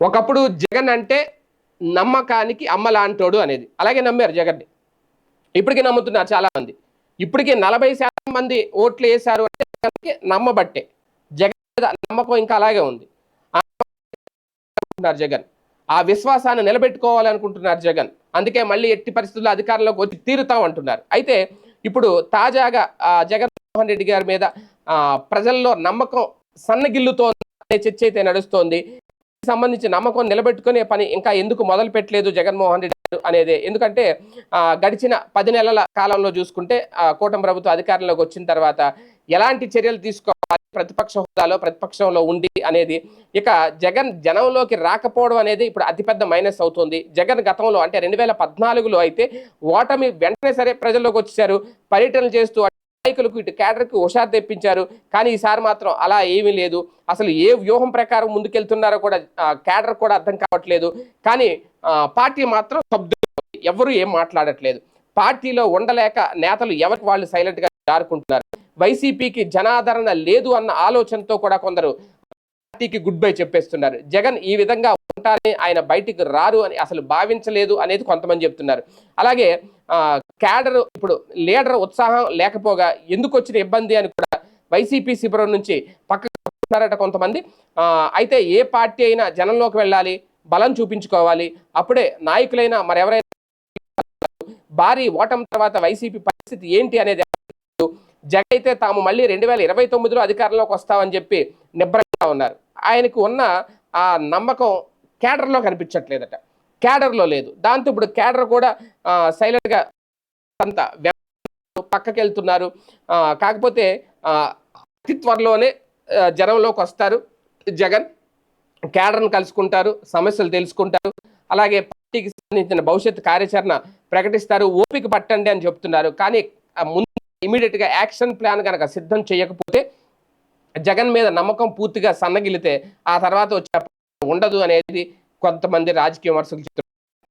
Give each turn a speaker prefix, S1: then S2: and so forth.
S1: ఒకప్పుడు జగన్ అంటే నమ్మకానికి అమ్మ లాంటోడు అనేది. అలాగే నమ్మారు జగన్ని ఇప్పటికీ నమ్ముతున్నారు చాలామంది. ఇప్పటికీ నలభై శాతం మంది ఓట్లు వేశారు అంటే జగన్కి నమ్మబట్టే. జగన్ నమ్మకం ఇంకా అలాగే ఉంది. జగన్. ఆ విశ్వాసాన్ని నిలబెట్టుకోవాలనుకుంటున్నారు జగన్. అందుకే మళ్ళీ ఎట్టి పరిస్థితుల్లో అధికారంలోకి వచ్చి తీరుతాం అంటున్నారు. అయితే ఇప్పుడు తాజాగా జగన్మోహన్ రెడ్డి గారి మీద ప్రజల్లో నమ్మకం సన్నగిల్లుతోంది అనే చర్చ అయితే నడుస్తోంది. సంబంధించి నమ్మకం నిలబెట్టుకునే పని ఇంకా ఎందుకు మొదలు పెట్టలేదు జగన్మోహన్ రెడ్డి అనేది. ఎందుకంటే గడిచిన పది నెలల కాలంలో చూసుకుంటే కూటమి ప్రభుత్వం అధికారంలోకి వచ్చిన తర్వాత ఎలాంటి చర్యలు తీసుకోవాలి ప్రతిపక్ష హోదాలో ప్రతిపక్షంలో ఉండి అనేది ఇక జగన్ జనంలోకి రాకపోవడం అనేది ఇప్పుడు అతిపెద్ద మైనస్ అవుతుంది. జగన్ గతంలో అంటే రెండు వేల పద్నాలుగులో అయితే ఓటమి వెంటనే సరే ప్రజల్లోకి వచ్చేసారు పర్యటనలు చేస్తూ నాయకులకు ఇటు కేడర్కి హుషారు తెప్పించారు. కానీ ఈసారి మాత్రం అలా ఏమీ లేదు. అసలు ఏ వ్యూహం ప్రకారం ముందుకెళ్తున్నారో కూడా ఆ, కేడర్ కూడా అర్థం కావట్లేదు. కానీ పార్టీ మాత్రం శబ్దం ఎవరు ఏం మాట్లాడట్లేదు. పార్టీలో ఉండలేక నేతలు ఎవరికి వాళ్ళు సైలెంట్గా జారుకుంటున్నారు? వైసీపీకి జనాదరణ లేదు అన్న ఆలోచనతో కూడా కొందరు పార్టీకి గుడ్ బై చెప్పేస్తున్నారు. జగన్ ఈ విధంగా ఉంటారని ఆయన బయటికి రారు అని అసలు భావించలేదు అనేది కొంతమంది చెప్తున్నారు. అలాగే క్యాడర్ ఇప్పుడు లీడర్ ఉత్సాహం లేకపోగా ఎందుకు వచ్చిన ఇబ్బంది అని కూడా వైసీపీ శిబిరం నుంచి పక్కకు కొంతమంది. అయితే ఏ పార్టీ అయినా జనంలోకి వెళ్ళాలి బలం చూపించుకోవాలి అప్పుడే నాయకులైనా మరెవరైనా భారీ ఓటమి తర్వాత వైసీపీ పరిస్థితి ఏంటి అనేది జగన్ అయితే తాము మళ్ళీ రెండు వేల ఇరవై తొమ్మిదిలో అధికారంలోకి వస్తామని చెప్పి నిబ్రంగా ఉన్నారు. ఆయనకు ఉన్న ఆ నమ్మకం క్యాడర్లో కనిపించట్లేదట. క్యాడర్లో లేదు. దాంతో ఇప్పుడు క్యాడర్ కూడా సైలెంట్గా silent అంత పక్కకి వెళ్తున్నారు కాకపోతే అతి త్వరలోనే జనంలోకి వస్తారు. జగన్ క్యాడర్ను కలుసుకుంటారు సమస్యలు తెలుసుకుంటారు. అలాగే పార్టీకి సంబంధించిన భవిష్యత్ కార్యాచరణ ప్రకటిస్తారు. ఓపిక పట్టండి అని చెప్తున్నారు. కానీ ముందు ఇమీడియట్గా యాక్షన్ ప్లాన్ కనుక సిద్ధం చేయకపోతే జగన్ మీద నమ్మకం పూర్తిగా సన్నగిలితే ఆ తర్వాత వచ్చే ఉండదు అనేది కొంతమంది రాజకీయ విమర్శకులు